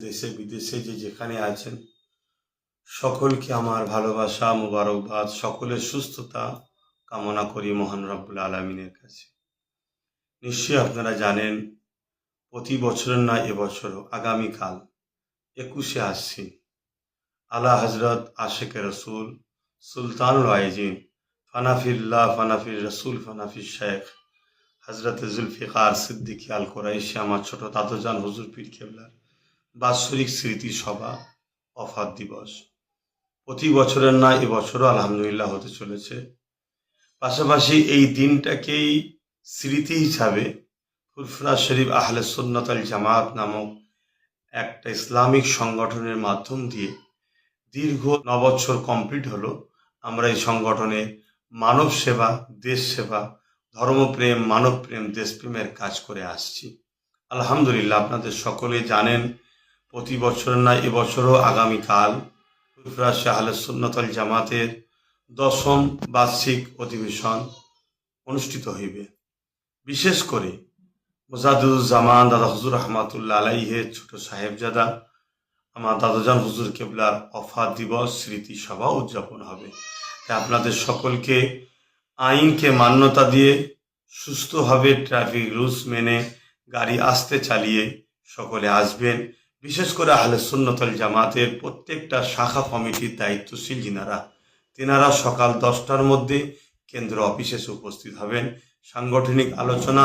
দেশে, বিদেশে যে যেখানে আছেন, সকলকে আমার ভালোবাসা, মুবারকবাদ, সকলের সুস্থতা কামনা করি মহান রব্বুল আলমিনের কাছে। নিশ্চয়ই আপনারা জানেন, প্রতি বছরের না এবছরও আগামীকাল একুশে আশ্বিন, আলা হজরত আশেক রসুল সুলতানুল আইজিন ফানাফিল্লাহ, ফানাফির রসুল, ফানাফির শেখ হজরত জুলফিকার সিদ্দিকী আল কোরাইশি আমার ছোট দাদুজান হুজুর পীর কেবলার বাৎসরিক স্মৃতি সভা, অফার দিবস। প্রতি বছরের না এবছরও আলহামদুলিল্লাহ হতে চলেছে। পাশাপাশি এই দিনটাকেই স্মৃতি হিসাবে ফুরফুরা শরীফ আহলে সুন্নত আল জামাত নামক একটা ইসলামিক সংগঠনের মাধ্যম দিয়ে দীর্ঘ নবছর কমপ্লিট হলো। আমরা এই সংগঠনে মানব সেবা, দেশ সেবা, ধর্মপ্রেম, মানবপ্রেম, দেশপ্রেমের কাজ করে আসছি। আলহামদুলিল্লাহ, আপনাদের সকলে জানেন প্রতি বছর না এবছরও আগামীকাল ফুরফুরা শাহ আহলে সুন্নত জামাতের দশম বার্ষিক অধিবেশন অনুষ্ঠিত হইবে। বিশেষ করে মোজাদুজ্জামান দাদা হুজুর রহমাতুল্লাহ আলাইহের ছোট সাহেবজাদা, আমার দাদাজান হুজুর কেবলার অফার দিবস স্মৃতি সভা উদযাপন হবে। তাই আপনাদের সকলকে আইনকে মান্যতা দিয়ে সুস্থভাবে ট্রাফিক রুলস মেনে গাড়ি আসতে চালিয়ে সকলে আসবেন। বিশেষ করে আহলে সুন্নতল জামাতের প্রত্যেকটা শাখা কমিটির দায়িত্বশীল যিনারা, তেনারা সকাল দশটার মধ্যে কেন্দ্র অফিসে উপস্থিত হবেন। সাংগঠনিক আলোচনা